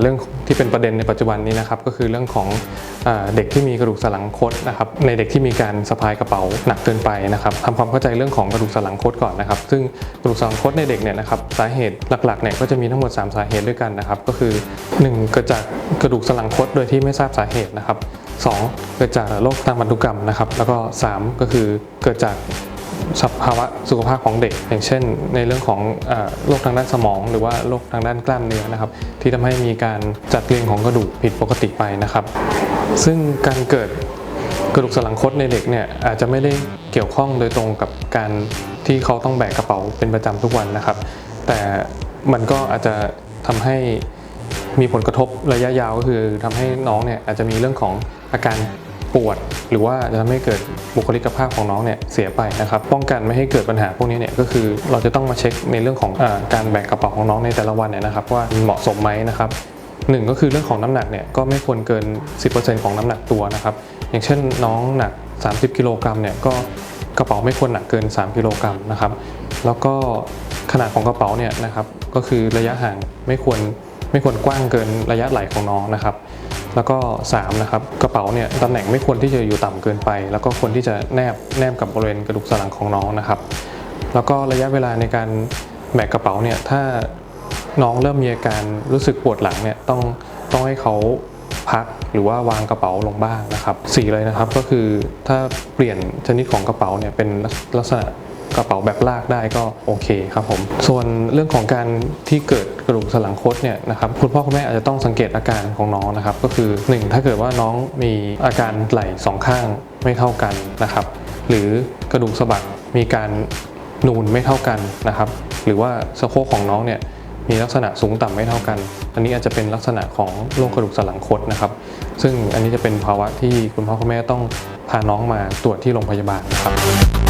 เรื่องที่เป็นประเด็นในปัจจุบันนี้นะครับก็คือเรื่องของเด็กที่มีกระดูกสันหลังคดนะครับในเด็กที่มีการสะพายกระเป๋าหนักเกินไปนะครับทำความเข้าใจเรื่องของกระดูกสันหลังคดก่อนนะครับ ซึ่งกระดูกสันหลังคดในเด็กเนี่ยนะครับสาเหตุหลักๆเนี่ยก็จะมีทั้งหมด 3 สาเหตุด้วยกันนะครับ ก็คือ 1 เกิดจากกระดูกสันหลังคดโดยที่ไม่ทราบสาเหตุนะครับ 2 เกิดจากโรคทางพันธุกรรมนะครับแล้วก็ 3 ก็คือเกิดจาก สภาวะสุขภาพของเด็ก อย่างเช่น ในเรื่องของอโรคทางด้านสมอง หรือว่าโรคทางด้านกล้ามเนื้อนะครับ ที่ทำให้มีการจัดเรียงของกระดูกผิดปกติไปนะครับ ซึ่งการเกิดกระดูกสันหลังคดในเด็กเนี่ยอาจจะไม่ได้เกี่ยวข้องโดยตรงกับการที่เขาต้องแบกกระเป๋าเป็นประจำทุกวันนะครับ แต่มันก็อาจจะทำให้มีผลกระทบระยะยาวก็คือทำให้น้องเนี่ยอาจจะมีเรื่องของอาการ ปวด หรือว่าจะทำให้เกิดบุคลิกภาพของน้องเนี่ยเสียไปนะครับป้องกันไม่ให้เกิดปัญหาพวกนี้เนี่ยก็คือเราจะต้องมาเช็คในเรื่องของอการแบกกระเป๋าของน้องในแต่ละวันเนี่ยนะครับว่าเหมาะสมไหมนะครับหนึ่งก็คือเรื่องของน้ำหนักเนี่ยก็ไม่ควรเกิน 10%ของน้ำหนักตัวนะครับอย่างเช่นน้องหนัก 30 กิโลกรัมเนี่ยก็กระเป๋าไม่ควรหนักเกิน 3 กิโลกรัมนะครับแล้วก็ขนาดของกระเป๋าเนี่ยนะครับก็คือระยะห่างไม่ควรไม่ควรกว้างเกินระยะไหลของน้องนะครับ แล้วก็3นะครับกระเป๋าเนี่ยตำแหน่งไม่ควรที่จะอยู่ต่ำเกินไป แล้วก็ควรที่จะแนบแนบกับบริเวณกระดูกสันหลังของน้องนะครับ แล้วก็ระยะเวลาในการแบกกระเป๋าเนี่ยถ้าน้องเริ่มมีอาการรู้สึกปวดหลังเนี่ยต้องต้องให้เขาพักหรือว่าวางกระเป๋าลงบ้างนะครับสี่เลยนะครับก็คือถ้าเปลี่ยนชนิดของกระเป๋าเนี่ยเป็นลักษณะ กระเป๋าแบบลากได้ก็โอเคครับผม ส่วนเรื่องของการที่เกิดกระดูกสันหลังคดเนี่ยนะครับคุณพ่อคุณแม่อาจจะต้องสังเกตอาการของน้องนะครับก็คือหนึ่งถ้าเกิดว่าน้องมีอาการไหล่สองข้างไม่เท่ากันนะครับ หรือกระดูกสะบักมีการนูนไม่เท่ากันนะครับ หรือว่าสะโพกของน้องเนี่ยมีลักษณะสูงต่ำไม่เท่ากัน อันนี้อาจจะเป็นลักษณะของโรคกระดูกสันหลังคดนะครับ ซึ่งอันนี้จะเป็นภาวะที่คุณพ่อคุณแม่ต้องพาน้องมาตรวจที่โรงพยาบาลนะครับ